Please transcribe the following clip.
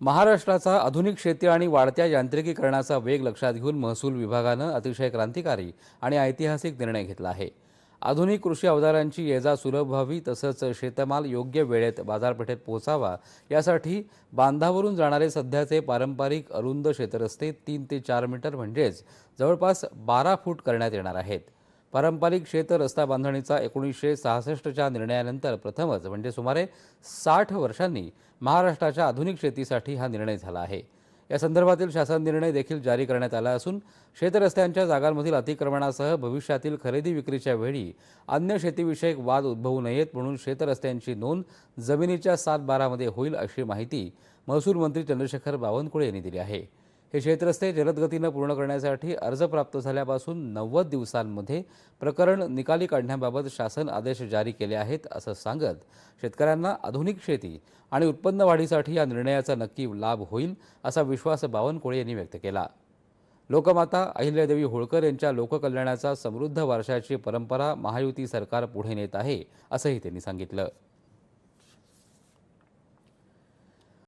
महाराष्ट्राचा आधुनिक शेती आणि वाढत्या यांत्रिकीकरणाचा वेग लक्षात घेऊन महसूल विभागानं अतिशय क्रांतिकारी आणि ऐतिहासिक निर्णय घेतला आहे. आधुनिक कृषी अवजारांची ये जा सुलभ व्हावी तसंच शेतमाल योग्य वेळेत बाजारपेठेत पोहोचावा यासाठी बांधावरून जाणारे सध्याचे पारंपरिक अरुंद शेतरस्ते तीन ते चार मीटर म्हणजेच जवळपास बारा फूट करण्यात येणार आहेत. पारंपरिक शेत रस्ता बांधणीचा एकोणीसशे सहासष्टच्या निर्णयानंतर प्रथमच म्हणजे सुमारे साठ वर्षांनी महाराष्ट्राच्या आधुनिक शेतीसाठी हा निर्णय झाला आहे. या संदर्भातील शासन निर्णय देखील जारी करण्यात आला असून शेतरस्त्यांच्या जागांमधील अतिक्रमणासह भविष्यातील खरेदी विक्रीच्या वेळी अन्य शेतीविषयक वाद उद्भवू नयेत म्हणून शेतरस्त्यांची नोंद जमिनीच्या सात बारामध्ये होईल अशी माहिती महसूल मंत्री चंद्रशेखर बावनकुळे यांनी दिली आहे. हे शेतरस्ते जलदगतीनं पूर्ण करण्यासाठी अर्ज प्राप्त झाल्यापासून नव्वद दिवसांमध्ये प्रकरण निकाली काढण्याबाबत शासन आदेश जारी केले आहेत असं सांगत शेतकऱ्यांना आधुनिक शेती आणि उत्पन्न वाढीसाठी या निर्णयाचा नक्की लाभ होईल असा विश्वास बावनकुळे यांनी व्यक्त केला. लोकमाता अहिल्यादेवी होळकर यांच्या लोककल्याणाचा समृद्ध वारशाची परंपरा महायुती सरकार पुढे नेत आहे असंही त्यांनी सांगितलं.